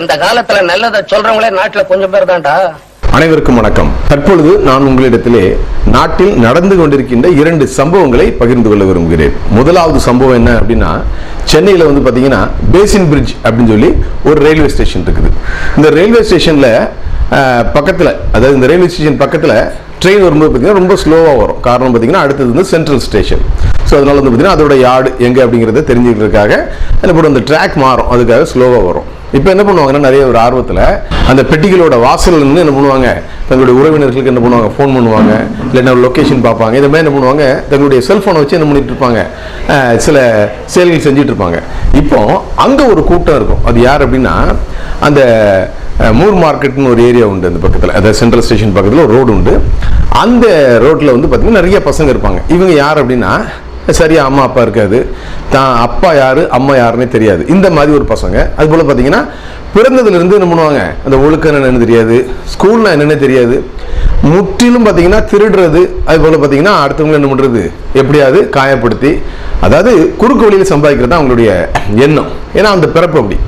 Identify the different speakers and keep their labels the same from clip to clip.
Speaker 1: இந்த காலத்துல நல்லதை சொல்றவங்களே நாட்டுல கொஞ்சம் பேர் தான்டா.
Speaker 2: அனைவருக்கும் வணக்கம். தற்பொழுது நான் உங்களிடத்திலே நாட்டில் நடந்து கொண்டிருக்கின்ற இரண்டு சம்பவங்களை பகிர்ந்து கொள்ள விரும்புகிறேன். முதலாவது சம்பவம் என்ன அப்படின்னா சென்னையில் வந்து பார்த்தீங்கன்னா பேசின் பிரிட்ஜ் அப்படின்னு சொல்லி ஒரு ரயில்வே ஸ்டேஷன் இருக்குது. இந்த ரயில்வே ஸ்டேஷனில் பக்கத்தில் அதாவது இந்த ரயில்வே ஸ்டேஷன் பக்கத்தில் ட்ரெயின் வரும்போது பார்த்தீங்கன்னா ரொம்ப ஸ்லோவாக வரும். காரணம் பார்த்தீங்கன்னா அடுத்தது வந்து சென்ட்ரல் ஸ்டேஷன் ஸோ அதனால வந்து பார்த்தீங்கன்னா அதோட யார்டு எங்கே அப்படிங்கிறத தெரிஞ்சுக்கிறதுக்காக என்ன பண்ணும் அந்த ட்ராக் மாறும். அதுக்காக ஸ்லோவாக வரும். இப்போ என்ன பண்ணுவாங்கன்னா நிறைய ஒரு ஆர்வத்தில் அந்த பெட்டிகளோட வாசலில் இருந்து என்ன பண்ணுவாங்க? தங்களுடைய உறவினர்களுக்கு என்ன பண்ணுவாங்க? ஃபோன் பண்ணுவாங்க. இல்லைன்னா லொக்கேஷன் பார்ப்பாங்க. இதை மாதிரி என்ன பண்ணுவாங்க? தங்களுடைய செல்ஃபோனை வச்சு என்ன பண்ணிட்டு இருப்பாங்க? சில செயல்கள் செஞ்சுட்டு இருப்பாங்க. இப்போ அங்கே ஒரு கூட்டம் இருக்கும். அது யார் அப்படின்னா அந்த மூர் மார்க்கெட்னு ஒரு ஏரியா உண்டு அந்த பக்கத்தில். அதாவது சென்ட்ரல் ஸ்டேஷன் பக்கத்தில் ஒரு ரோடு உண்டு. அந்த ரோட்டில் வந்து பார்த்திங்கன்னா நிறைய பசங்க இருப்பாங்க. இவங்க யார் அப்படின்னா சரியா அம்மா அப்பா இருக்காது. தான் அப்பா யாரு அம்மா யாருன்னே தெரியாது. இந்த மாதிரி ஒரு பசங்க. அதுபோல் பார்த்தீங்கன்னா பிறந்ததுலேருந்து என்ன பண்ணுவாங்க? அந்த ஒழுக்கம் என்னன்னு தெரியாது. ஸ்கூல்னால் என்னென்ன தெரியாது. முற்றிலும் பார்த்தீங்கன்னா திருடுறது. அதுபோல் பார்த்தீங்கன்னா அடுத்தவங்க என்ன பண்ணுறது எப்படியாவது காயப்படுத்தி அதாவது குறுக்கு வழியில் சம்பாதிக்கிறது தான் அவங்களுடைய எண்ணம். ஏன்னா அந்த பிறப்பு அப்படி.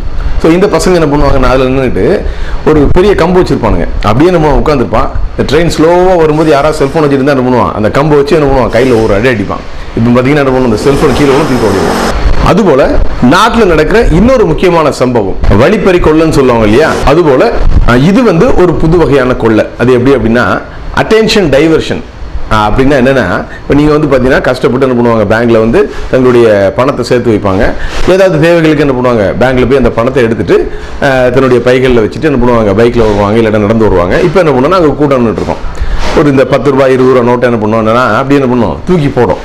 Speaker 2: ஸோ இந்த பசங்க என்ன பண்ணுவாங்கன்னா அதில் நின்றுட்டு ஒரு பெரிய கம்பு வச்சுருப்பானுங்க. அப்படியே நம்ம உட்காந்துருப்பான் இந்த ட்ரெயின் ஸ்லோவாக வரும்போது யாராவது செல்ஃபோன் வச்சுருந்தா என்ன பண்ணுவான்? அந்த கம்பை வச்சு என்ன பண்ணுவான்? கையில் ஒரு அடி அடிப்பான். இப்போ பார்த்தீங்கன்னா என்ன பண்ணுவோம் அந்த செல்ஃபோன் கீழே ஒன்று தூக்கி ஓடிடுவோம் அதுபோல நாட்டில் நடக்கிற இன்னொரு முக்கியமான சம்பவம். வழிப்பறி கொள்ளைன்னு சொல்லுவாங்க இல்லையா? அதுபோல இது வந்து ஒரு புது வகையான கொள்ளை. அது எப்படி அப்படின்னா அட்டென்ஷன் டைவர்ஷன் அப்படின்னா என்னென்னா இப்போ நீங்கள் வந்து பார்த்தீங்கன்னா கஷ்டப்பட்டு என்ன பண்ணுவாங்க? பேங்க்ல வந்து தங்களுடைய பணத்தை சேர்த்து வைப்பாங்க. ஏதாவது தேவைகளுக்கு என்ன பண்ணுவாங்க? பேங்க்கில் போய் அந்த பணத்தை எடுத்துட்டு தன்னுடைய பைகளில் வச்சுட்டு என்ன பண்ணுவாங்க? பைக்கில் வருவாங்க இல்லைன்னா நடந்து வருவாங்க. இப்போ என்ன பண்ணுவோம்னா அங்கே கூட்டம் இருக்கோம். ஒரு இந்த பத்து ரூபாய் இருபது ரூபா நோட்டை என்ன பண்ணுவோம்னா அப்படி என்ன பண்ணுவோம்? தூக்கி போடும்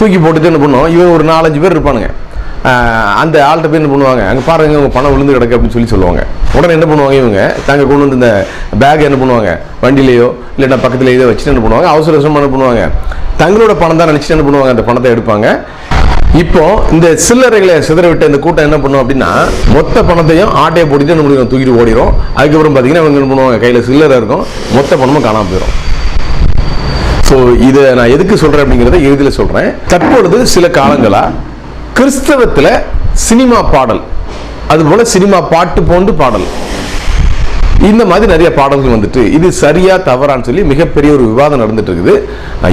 Speaker 2: தூக்கி போட்டுட்டு என்ன பண்ணுவோம்? இவன் ஒரு நாலஞ்சு பேர் இருப்பானுங்க. அந்த ஆள்கிட்ட போய் என்ன பண்ணுவாங்க? அங்கே பாருங்க உங்கள் பணம் விழுந்து கிடக்கு அப்படின்னு சொல்லி சொல்லுவாங்க. உடனே என்ன பண்ணுவாங்க இவங்க? தாங்க கொண்டு வந்து இந்த பேக் என்ன பண்ணுவாங்க? வண்டியிலையோ இல்லைன்னா பக்கத்தில் இதை வச்சுட்டு என்ன பண்ணுவாங்க? அவசர அவசரமாக என்ன பண்ணுவாங்க? தங்களோட பணம் தான் நினச்சிட்டு என்ன பண்ணுவாங்க? அந்த பணத்தை எடுப்பாங்க. இப்போ இந்த சில்லறைகளை சிதறவிட்ட இந்த கூட்டம் என்ன பண்ணும் அப்படின்னா மொத்த பணத்தையும் ஆட்டையை போட்டுட்டு என்ன பண்ணுவோம் தூக்கிட்டு ஓடிடும் அதுக்கப்புறம் பார்த்தீங்கன்னா இவங்க என்ன பண்ணுவாங்க? கையில் சில்லறை இருக்கும். மொத்த பணமும் காணாம போயிடும் ஸோ இதை நான் எதுக்கு சொல்கிறேன் அப்படிங்கிறத இறுதியில் சொல்கிறேன் தற்பொழுது சில காலங்களாக கிறிஸ்தவத்தில் சினிமா பாடல். அதுபோல் சினிமா பாட்டு போன்று பாடல். இந்த மாதிரி நிறைய பாடல்கள் வந்துட்டு இது சரியா தவறான்னு சொல்லி மிகப்பெரிய ஒரு விவாதம் நடந்துட்டு இருக்குது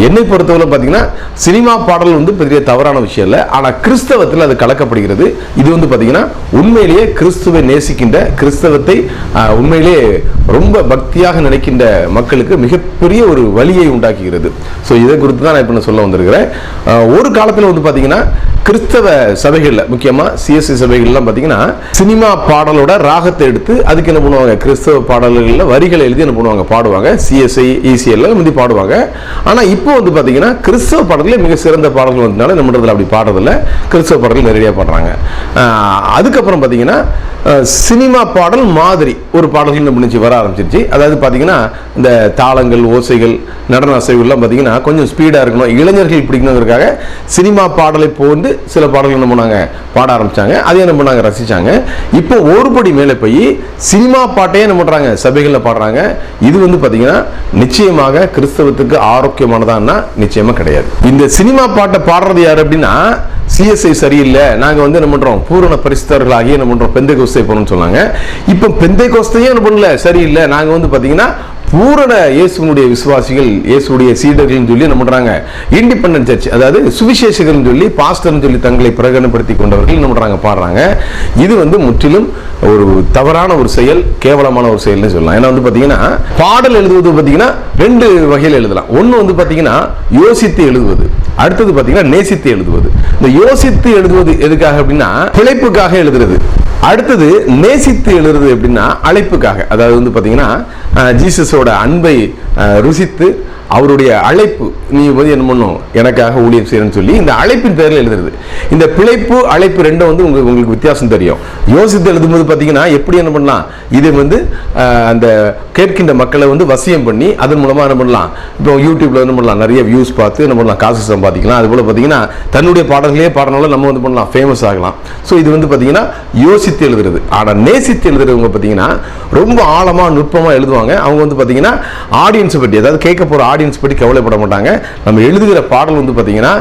Speaker 2: என்னை பொறுத்தவரை பார்த்தீங்கன்னா சினிமா பாடல் வந்து பெரிய தவறான விஷயம் இல்லை. ஆனால் கிறிஸ்தவத்தில் அது கலக்கப்படுகிறது. இது வந்து பார்த்தீங்கன்னா உண்மையிலேயே கிறிஸ்துவை நேசிக்கின்ற கிறிஸ்தவத்தை உண்மையிலேயே ரொம்ப பக்தியாக நினைக்கின்ற மக்களுக்கு மிகப்பெரிய ஒரு வழியை உண்டாக்குகிறது. ஸோ இதை குறித்து தான் நான் இப்போ சொல்ல வந்திருக்கிறேன். ஒரு காலத்தில் வந்து பார்த்தீங்கன்னா கிறிஸ்தவ சபைகளில் முக்கியமாக சிஎஸ்சி சபைகள்லாம் பார்த்தீங்கன்னா சினிமா பாடலோட ராகத்தை எடுத்து அதுக்கு என்ன பண்ணுவாங்க? கிறிஸ்தவ பாடல்களில் வரிகளை எழுதி என்ன பண்ணுவாங்க? பாடுவாங்க. சிஎஸ்ஐ இசிஎல்ல முந்தி பாடுவாங்க. ஆனால் இப்போ வந்து பார்த்தீங்கன்னா கிறிஸ்தவ பாடல்களே மிக சிறந்த பாடல்கள் வந்ததுனால என்ன இடத்துல அப்படி பாடுறதில்ல. கிறிஸ்தவ பாடல்கள் நேரடியாக பாடுறாங்க. அதுக்கப்புறம் பார்த்தீங்கன்னா சினிமா பாடல் மாதிரி ஒரு பாடல்கள் என்ன பண்ணிச்சு வர ஆரம்பிச்சிருச்சு. அதாவது பார்த்தீங்கன்னா இந்த தாளங்கள் ஓசைகள் நடன அசைவுகள்லாம் பார்த்தீங்கன்னா கொஞ்சம் ஸ்பீடாக இருக்கணும். இளைஞர்கள் பிடிக்கணுங்கிறதுக்காக சினிமா பாடலை போந்து சில பாடல்கள் என்ன பண்ணாங்க? பாட ஆரம்பித்தாங்க அதை என்ன பண்ணாங்க? ரசித்தாங்க இப்போ ஒரு படி மேலே போய் சினிமா பாட்டையே நம்ம பண்ணுறாங்க சபைகளில் பாடுறாங்க. இது வந்து பார்த்தீங்கன்னா நிச்சயமாக கிறிஸ்தவத்துக்கு ஆரோக்கியமானதான்னா நிச்சயமாக கிடையாது. இந்த சினிமா பாட்டை பாடுறது யார் அப்படின்னா சிஎஸ்ஐ சரியில்லை. நாங்கள் வந்து என்ன பண்ணுறோம் பூரண பரிசுத்தர்களாகி என்ன பண்ணுறோம் பெந்தை கோஸ்தை போகணும்னு சொன்னாங்க. இப்போ பெந்தை கோஸ்தையும் என்ன பண்ணல? சரியில்லை. நாங்கள் வந்து பார்த்தீங்கன்னா பூரண இயேசுனுடைய விசுவாசிகள் இயேசுடைய சீடர்கள்னு சொல்லி என்ன பண்றாங்க? இண்டிபெண்டன்ட் சர்ச் அதாவது சுவிசேஷகர்னு சொல்லி பாஸ்டர்னு சொல்லி தங்களை பிரகடனப்படுத்தி கொண்டவர்கள் என்ன பண்றாங்க? பாடுறாங்க. இது வந்து முற்றிலும் ஒரு தவறான ஒரு செயல் கேவலமான ஒரு செயல்னு சொல்லலாம். ஏன்னா வந்து பார்த்தீங்கன்னா பாடல் எழுதுவது பார்த்தீங்கன்னா ரெண்டு வகையில் எழுதலாம். ஒன்று வந்து பார்த்தீங்கன்னா யோசித்து எழுதுவது. அடுத்தது பாத்தீங்கன்னா நேசித்து எழுதுவது. இந்த யோசித்து எழுதுவது எதுக்காக அப்படின்னா பிழைப்புக்காக எழுதுறது. அடுத்தது நேசித்து எழுதுறது எப்படின்னா அழைப்புக்காக. அதாவது வந்து பாத்தீங்கன்னா அஹ், ஜீசஸோட அன்பை அஹ், ருசித்து அவருடைய அழைப்பு நீ வந்து என்ன பண்ணும்? எனக்காக ஊழியம் செய்யறன்னு சொல்லி இந்த அழைப்பின் பேரில் எழுதுறது. இந்த பிழைப்பு அழைப்பு ரெண்டும் வந்து உங்களுக்கு உங்களுக்கு வித்தியாசம் தெரியும். யோசித்து எழுதும்போது பார்த்தீங்கன்னா எப்படி என்ன பண்ணலாம்? இது வந்து அந்த கேட்கின்ற மக்களை வந்து வசியம் பண்ணி அதன் மூலமாக என்ன பண்ணலாம்? இப்போ யூடியூப்ல என்ன பண்ணலாம்? நிறைய வியூஸ் பார்த்து என்ன பண்ணலாம்? காசு சம்பாதிக்கலாம். அதுபோல் பார்த்தீங்கன்னா தன்னுடைய பாடல்களே பாடினாலும் நம்ம வந்து பண்ணலாம். ஃபேமஸ் ஆகலாம். ஸோ இது வந்து பார்த்தீங்கன்னா யோசித்து எழுதுறது. ஆனால் நேசித்து எழுதுறவங்க பார்த்தீங்கன்னா ரொம்ப ஆழமாக நுட்பமாக எழுதுவாங்க. அவங்க வந்து பார்த்தீங்கன்னா ஆடியன்ஸை பற்றி அதாவது கேட்க போகிற ஆடியன்ஸ் பற்றி கவலைப்பட மாட்டாங்க. நம்ம எழுதுகிற பாடல் வந்து பார்த்தீங்கன்னா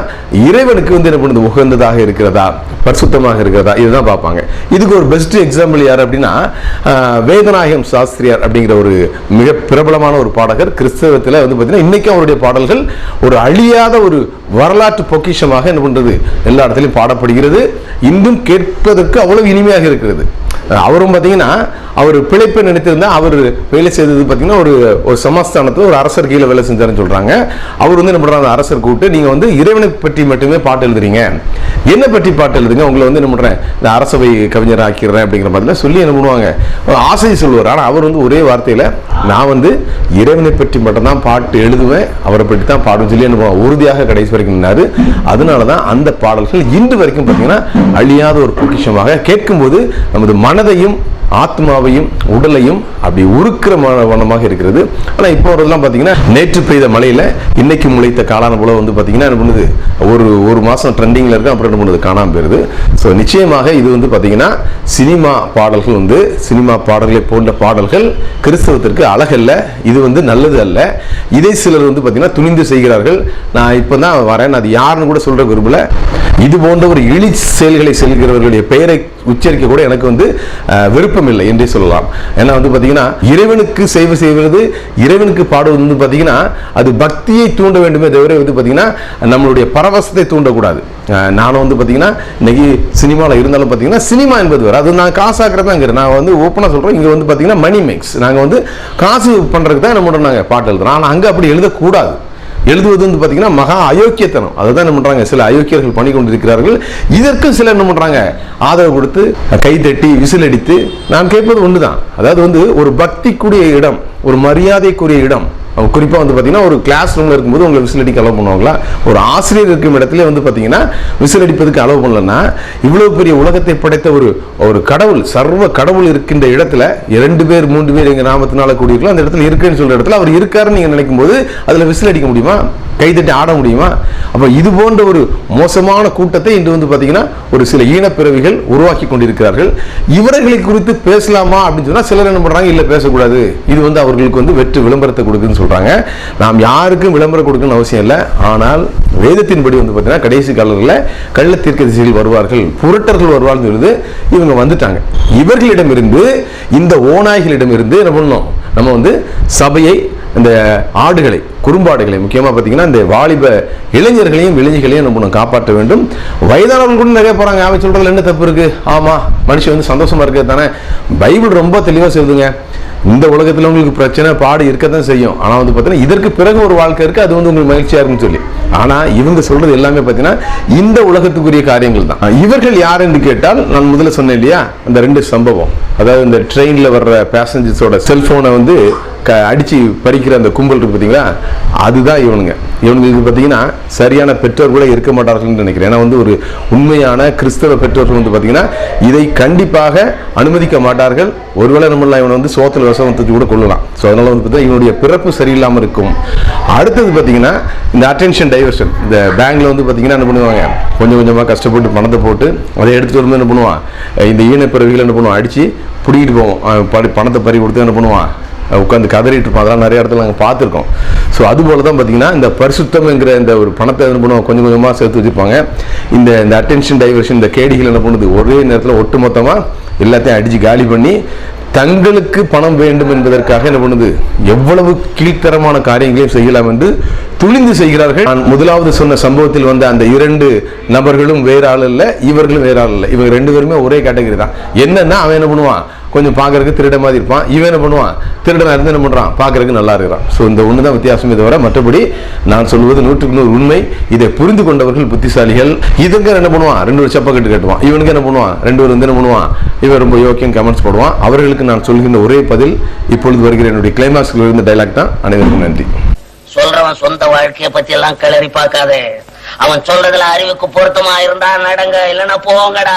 Speaker 2: இறைவனுக்கு வந்து என்ன பண்ணுது? உகந்ததாக இருக்கிறதா? பரிசுத்தமாக இருக்கிறதா? இதுதான் பார்ப்பாங்க. இதுக்கு ஒரு பெஸ்ட் எக்ஸாம்பிள் யார் அப்படின்னா வேதநாயகம் சாஸ்திரியார் அப்படிங்கிற ஒரு மிக பிரபலமான ஒரு பாடகர் கிறிஸ்தவத்தில் வந்து பார்த்தீங்கன்னா இன்னைக்கும் அவருடைய பாடல்கள் ஒரு அழியாத ஒரு வரலாற்று பொக்கிஷமாக என்ன பண்றது? எல்லா இடத்துலையும் பாடப்படுகிறது. இன்றும் கேட்பதற்கு அவ்வளவு இனிமையாக இருக்கிறது. அவரும் பார்த்தீங்கன்னா அவர் பிழைப்பை நினைத்திருந்தா அவர் வேலை செய்தது பார்த்தீங்கன்னா ஒரு ஒரு சமஸ்தானத்தில் ஒரு அரசர் கீழே வேலை செஞ்சாருன்னு சொல்றாங்க. அவர் வந்து என்ன பண்றாங்க அரசர் கூப்பிட்டு நீங்க வந்து இறைவனை பற்றி மட்டுமே பாட்டு எழுதுறீங்க. என்ன பற்றி பாட்டு எழுதுங்க உங்களை வந்து என்ன பண்றேன்? இந்த அரசவை கவிஞர் ஆக்கிடுறேன் அப்படிங்கிற மாதிரிலாம் சொல்லி என்ன பண்ணுவாங்க. ஆசை சொல்லுவார். ஆனால் அவர் வந்து ஒரே வார்த்தையில நான் வந்து இறைவனை பற்றி மட்டும்தான் பாட்டு எழுதுவேன். அவரை பற்றி தான் பாடுவேன். சொல்லி என்ன உறுதியாக கடைசி வரைக்கும் நின்னாரு. அதனால தான் அந்த பாடல்கள் இன்று வரைக்கும் பார்த்தீங்கன்னா அழியாத ஒரு பொக்கிஷமாக கேட்கும்போது நமது மனதையும் ஆத்மாவையும் உடலையும் அப்படி உருக்கிற வண்ணமாக இருக்கிறது. ஆனால் இப்போ வரதெல்லாம் பார்த்தீங்கன்னா நேற்று பெய்த மழையில் இன்னைக்கு முளைத்த காளான போல வந்து பார்த்தீங்கன்னா என்ன பண்ணுது? ஒரு ஒரு மாதம் ட்ரெண்டிங்கில் இருக்கு அப்புறம் என்ன பண்ணுது? காணாமல் போயிருது. ஸோ நிச்சயமாக இது வந்து பார்த்தீங்கன்னா சினிமா பாடல்கள் வந்து சினிமா பாடல்களை போன்ற பாடல்கள் கிறிஸ்தவத்திற்கு அழகல்ல இது வந்து நல்லது அல்ல. இதை சிலர் வந்து பார்த்தீங்கன்னா துணிந்து செய்கிறார்கள். நான் இப்போ தான் வரேன் அது யாருன்னு கூட சொல்ற விரும்பல. இது போன்ற ஒரு இழி செயல்களை செல்கிறவர்களுடைய பெயரை உச்சரிக்க கூட எனக்கு வந்து விருப்பம் இல்லை என்றே சொல்லலாம். ஏன்னா வந்து பார்த்தீங்கன்னா இறைவனுக்கு சேவை செய்வது இறைவனுக்கு பாடுவது வந்து பார்த்தீங்கன்னா அது பக்தியை தூண்ட வேண்டுமே தவிர வந்து பார்த்தீங்கன்னா நம்மளுடைய பரவசத்தை தூண்டக்கூடாது. நானும் வந்து பார்த்தீங்கன்னா இன்னைக்கு சினிமாவில் இருந்தாலும் பார்த்தீங்கன்னா சினிமா என்பது வேறு. அது நான் காசாக்குறதாங்கிறேன் நான் வந்து ஓப்பனாக சொல்கிறேன் இங்கே வந்து பார்த்தீங்கன்னா மணி மேக்ஸ் நாங்கள் வந்து காசு பண்ணுறதுக்கு தான் என்ன பண்ணுறோம் நாங்கள் பாட்டு எழுதுறோம். ஆனால் அங்கே அப்படி எழுதக்கூடாது. எழுதுவது வந்து பார்த்தீங்கன்னா மகா அயோக்கியத்தனம். அதை தான் என்ன பண்ணுறாங்க சில அயோக்கியர்கள் பண்ணி கொண்டிருக்கிறார்கள். இதற்கும் சிலர் என்ன பண்ணுறாங்க ஆதரவு கொடுத்து கை தட்டி விசில் அடித்து நான் கேட்பது ஒன்று தான் அதாவது வந்து ஒரு பக்திக்குரிய இடம் ஒரு மரியாதைக்குரிய இடம் குறிப்பாக வந்து பார்த்தீங்கன்னா ஒரு கிளாஸ் ரூமில் இருக்கும்போது உங்களை விசில் அடிக்க அலோவ் பண்ணுவாங்களா? ஒரு ஆசிரியர் இருக்கும் இடத்துல வந்து பார்த்தீங்கன்னா விசில் அடிப்பதுக்கு அலோவ் பண்ணலன்னா இவ்வளோ பெரிய உலகத்தை படைத்த ஒரு ஒரு கடவுள் சர்வ கடவுள் இருக்கின்ற இடத்துல இரண்டு பேர் மூன்று பேர் எங்கள் நாமத்தினால கூடியிருக்கலாம் அந்த இடத்துல இருக்குன்னு சொல்கிற இடத்துல அவர் இருக்காருன்னு நீங்கள் நினைக்கும் போது அதில் விசில் அடிக்க முடியுமா? கைதட்டி ஆட முடியுமா? அப்போ இது போன்ற ஒரு மோசமான கூட்டத்தை இன்று வந்து பார்த்தீங்கன்னா ஒரு சில ஈனப்பிறவிகள் உருவாக்கி கொண்டிருக்கிறார்கள். இவர்களை குறித்து பேசலாமா அப்படின்னு சொன்னால் சிலர் என்ன பண்ணுறாங்க இல்லை பேசக்கூடாது. இது வந்து அவர்களுக்கு வந்து வெற்று விளம்பரத்தை கொடுக்குன்னு சொல்கிறாங்க நாம் யாருக்கும் விளம்பரம் கொடுக்கணும்னு அவசியம் இல்லை. ஆனால் வேதத்தின்படி வந்து பார்த்தீங்கன்னா கடைசி காலங்களில் கள்ள தீர்க்கதரிசிகள் வருவார்கள் புரட்டர்கள் வருவார்கள் சொல்லுது இவங்க வந்துட்டாங்க. இவர்களிடமிருந்து இந்த ஓநாய்களிடமிருந்து என்ன பண்ணணும்? நம்ம வந்து சபையை இந்த ஆடுகளை குறும்பாடுகளை முக்கியமாக பார்த்தீங்கன்னா இந்த வாலிப இளைஞர்களையும் இளைஞர்களையும் நம்ம காப்பாற்ற வேண்டும். வயதானவர்கள் கூட நிறைய போகிறாங்க அவன் சொல்கிறதுல என்ன தப்பு இருக்குது ஆமாம் மனுஷன் வந்து சந்தோஷமாக இருக்கிறது தானே? பைபிள் ரொம்ப தெளிவாக சொல்லுதுங்க. இந்த உலகத்தில் உங்களுக்கு பிரச்சனை பாடு இருக்க தான் செய்யும். ஆனால் வந்து பார்த்தீங்கன்னா இதற்கு பிறகு ஒரு வாழ்க்கை இருக்குது அது வந்து உங்களுக்கு மகிழ்ச்சியாக இருக்குன்னு சொல்லி. ஆனால் இவங்க சொல்கிறது எல்லாமே பார்த்தீங்கன்னா இந்த உலகத்துக்குரிய காரியங்கள் தான். இவர்கள் யார் என்று கேட்டால் நான் முதல்ல சொன்னேன் இல்லையா? அந்த ரெண்டு சம்பவம். அதாவது இந்த ட்ரெயினில் வர்ற பேசஞ்சர்ஸோட செல்ஃபோனை வந்து க அடித்து பறிக்கிற அந்த கும்பல் இருக்கு பார்த்தீங்களா அதுதான் இவனுங்க. இவனுங்களுக்கு பார்த்தீங்கன்னா சரியான பெற்றோர் கூட இருக்க மாட்டார்கள்னு நினைக்கிறேன். ஏன்னா வந்து ஒரு உண்மையான கிறிஸ்தவ பெற்றோர்கள் வந்து பார்த்தீங்கன்னா இதை கண்டிப்பாக அனுமதிக்க மாட்டார்கள். ஒருவேளை நம்மளால் இவனை வந்து சோத்தில் விஷம் கூட கொள்ளலாம் ஸோ அதனால் வந்து பார்த்தீங்கன்னா இவனுடைய பிறப்பு சரியில்லாமல் இருக்கும். அடுத்தது பார்த்தீங்கன்னா இந்த அட்டென்ஷன் டைவர்ஷன் இந்த பேங்கில் வந்து பார்த்தீங்கன்னா என்ன பண்ணுவாங்க? கொஞ்சம் கொஞ்சமாக கஷ்டப்பட்டு பணத்தை போட்டு அதை எடுத்துகிட்டு வந்து என்ன பண்ணுவான்? இந்த ஈனப்பிறவிகள் என்ன பண்ணுவான்? அடித்து பிடிக்கிட்டு போவோம் பணத்தை பறி கொடுத்து என்ன பண்ணுவான்? உட்காந்து கதறிட்டு இருப்போம். அதெல்லாம் நிறைய இடத்துல நாங்கள் பார்த்துருக்கோம். ஸோ அது போல தான் பார்த்தீங்கன்னா இந்த பரிசுத்தம்ங்கிற இந்த ஒரு பணத்தை என்ன பண்ணுவோம்? கொஞ்சம் கொஞ்சமாக சேர்த்து வச்சிருப்பாங்க. இந்த இந்த அட்டென்ஷன் டைவர்ஷன் இந்த கேடிகள் என்ன பண்ணுது? ஒரே நேரத்தில் ஒட்டு மொத்தமாக எல்லாத்தையும் அடித்து காலி பண்ணி தங்களுக்கு பணம் வேண்டும் என்பதற்காக என்ன பண்ணுது? எவ்வளவு கீழ்த்தரமான காரியங்களையும் செய்யலாம் என்று துணிந்து செய்கிறார்கள். நான் முதலாவது சொன்ன சம்பவத்தில் வந்த அந்த இரண்டு நபர்களும் வேற ஆள் இல்லை இவர்களும் வேற ஆள் இல்லை இவங்க ரெண்டு பேருமே ஒரே கேட்டகரி தான். என்னன்னா அவன் என்ன பண்ணுவான்? கொஞ்சம் பார்க்கறதுக்கு திருட மாதிரி இருப்பான். இவன் என்ன பண்ணுவான்? திருடனா இருந்து என்ன பண்றான்? பார்க்கறதுக்கு நல்லா இருக்கிறான். ஸோ இந்த ஒன்று தான் வித்தியாசமே தவிர மற்றபடி நான் சொல்வது நூற்றுக்கு நூறு உண்மை. இதை புரிந்து கொண்டவர்கள் புத்திசாலிகள். இதுங்க என்ன பண்ணுவான்? ரெண்டு ஒரு சப்ப கட்டு கட்டுவான். இவனுக்கு என்ன பண்ணுவான்? ரெண்டு பேர் வந்து என்ன பண்ணுவான்? இவன் ரொம்ப யோக்கியம் கமெண்ட்ஸ் போடுவான். அவர்களுக்கு நான் சொல்கின்ற ஒரே பதில் இப்பொழுது வருகிற என்னுடைய கிளைமாக்ஸ்ல இருந்த டைலாக் தான். அனைவருக்கும் நன்றி.
Speaker 1: சொல்றவன் சொந்த வாழ்க்கையை பத்தி எல்லாம் கிளறி பார்க்காதே. அவன் சொல்றதுல அறிவுக்கு பொருத்தமா இருந்தா நடங்க. இல்லைன்னா போங்கடா.